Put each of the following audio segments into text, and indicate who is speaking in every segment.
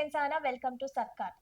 Speaker 1: నేను సానా welcome to సర్కార్.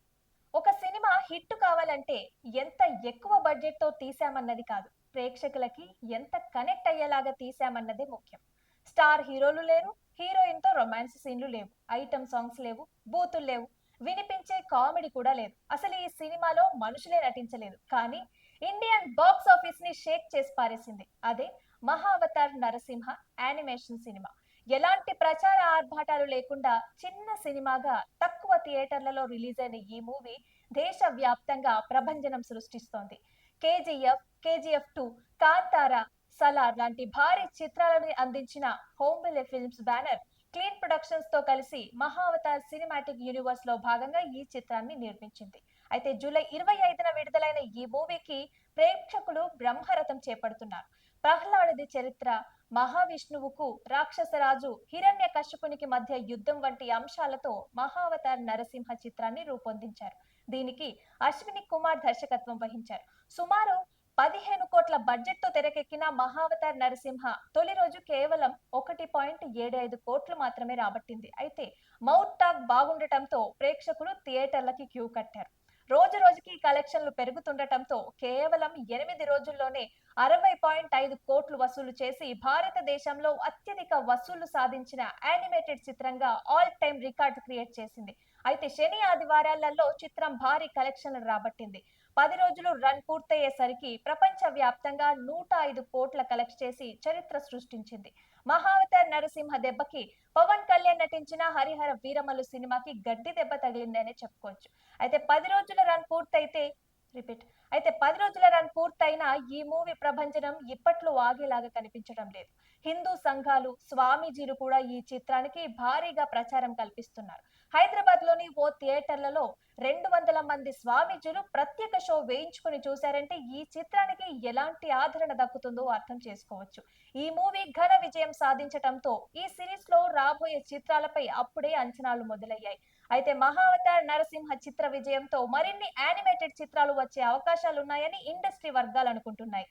Speaker 1: ఒక సినిమా హిట్ కావాలంటే ఎంత ఎక్కువ బడ్జెట్తో తీసామన్నది కాదు. ప్రేక్షకులకి ఎంత కనెక్ట్ అయ్యేలాగా తీసామన్నదే ముఖ్యం. స్టార్ హీరోలు లేరు హీరోయిన్తో రొమాన్స్ సీన్లు లేవు ఐటమ్ సాంగ్స్ లేవు బూతులు లేవు వినిపించే కామెడీ కూడా లేదు. అసలు ఈ సినిమాలో మనుషులే నటించలేదు. కానీ ఇండియన్ బాక్స్ ఆఫీస్ని షేక్ చేసి పారేసింది. అదే మహావతార్ నరసింహ యానిమేషన్ సినిమా. ఎలాంటి ప్రచార ఆర్భాటాలు లేకుండా చిన్న సినిమాగా తక్కువ థియేటర్లలో రిలీజ్ అయిన ఈ మూవీ దేశ వ్యాప్తంగా ప్రభంజనం సృష్టిస్తోంది. KGF KGF two Kantara Salaar లాంటి భారీ చిత్రాలను అందించిన హోంబిలే ఫిల్మ్స్ బ్యానర్ క్లీన్ ప్రొడక్షన్స్తో కలిసి మహావతార్ సినిమాటిక్ యూనివర్స్లో భాగంగా ఈ చిత్రాన్ని నిర్మించింది. అయితే జూలై ఇరవై ఐదున విడుదలైన ఈ మూవీకి ప్రేక్షకులు బ్రహ్మరథం చేపడుతున్నారు. ప్రహ్లాదుది చరిత్ర మహావిష్ణువుకు రాక్షసరాజు హిరణ్య కశ్యపునికి మధ్య యుద్ధం వంటి అంశాలతో మహావతార్ నరసింహ చిత్రాన్ని రూపొందించారు. దీనికి అశ్విని కుమార్ దర్శకత్వం వహించారు. సుమారు పదిహేను కోట్ల బడ్జెట్తో తెరకెక్కిన మహావతార్ నరసింహ తొలి రోజు కేవలం ఒకటి పాయింట్ ఏడు ఐదు కోట్లు మాత్రమే రాబట్టింది. అయితే మౌత్ టాక్ బాగుండటంతో ప్రేక్షకులు థియేటర్లకి క్యూ కట్టారు. రోజు రోజుకి కలెక్షన్లు పెరుగుతుండటంతో కేవలం ఎనిమిది రోజుల్లోనే అరవై పాయింట్ ఐదు కోట్లు వసూలు చేసి భారతదేశంలో అత్యధిక వసూళ్ళు సాధించిన యానిమేటెడ్ చిత్రంగా ఆల్ టైమ్ రికార్డు క్రియేట్ చేసింది. అయితే శని ఆదివారాలలో చిత్రం భారీ కలెక్షన్లు రాబట్టింది. పది రోజులు రన్ పూర్తయ్యేసరికి ప్రపంచ వ్యాప్తంగా నూట ఐదు కోట్ల కలెక్ట్ చేసి చరిత్ర సృష్టించింది. మహావతర్ నరసింహ దెబ్బకి పవన్ కళ్యాణ్ నటించిన హరిహర వీరమలు సినిమాకి గడ్డి దెబ్బ తగిలిందనే చెప్పుకోవచ్చు. అయితే పది రోజుల రన్ పూర్తయితే రిపీట్ అయితే పది రోజుల రన్ పూర్తయిన ఈ మూవీ ప్రభంజనం ఇప్పట్లో ఆగేలాగా కనిపించడం లేదు. హిందూ సంఘాలు స్వామీజీలు కూడా ఈ చిత్రానికి భారీగా ప్రచారం కల్పిస్తున్నారు. హైదరాబాద్లోని ఓ థియేటర్లలో రెండు వందల మంది స్వామీజీలు ప్రత్యేక షో వేయించుకుని చూశారంటే ఈ చిత్రానికి ఎలాంటి ఆదరణ దక్కుతుందో అర్థం చేసుకోవచ్చు. ఈ మూవీ ఘన విజయం సాధించటంతో ఈ సిరీస్లో రాబోయే చిత్రాలపై అప్పుడే అంచనాలు మొదలయ్యాయి. అయితే మహావతార్ నరసింహ చిత్ర విజయంతో మరిన్ని యానిమేటెడ్ చిత్రాలు వచ్చే అవకాశం అవకాశాలున్నాయని ఇండస్ట్రీ వర్గాలు అనుకుంటున్నాయి.